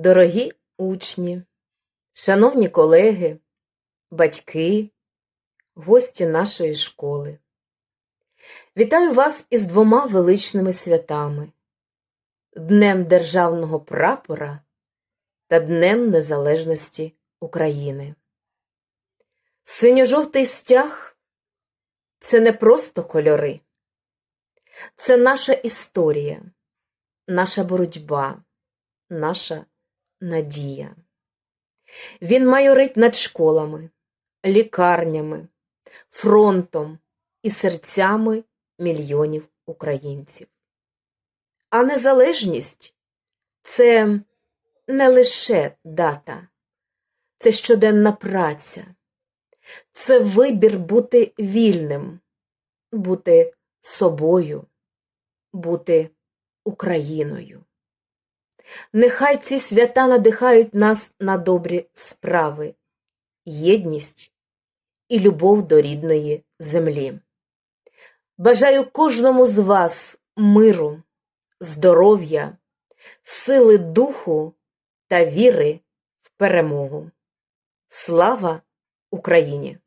Дорогі учні, шановні колеги, батьки, гості нашої школи. Вітаю вас із двома величними святами Днем Державного прапора та Днем Незалежності України. Синьо-жовтий стяг це не просто кольори, це наша історія, наша боротьба, наша надія. Він майорить над школами, лікарнями, фронтом і серцями мільйонів українців. А незалежність це не лише дата, це щоденна праця, це вибір бути вільним, бути собою, бути Україною. Нехай ці свята надихають нас на добрі справи, єдність і любов до рідної землі. Бажаю кожному з вас миру, здоров'я, сили духу та віри в перемогу. Слава Україні!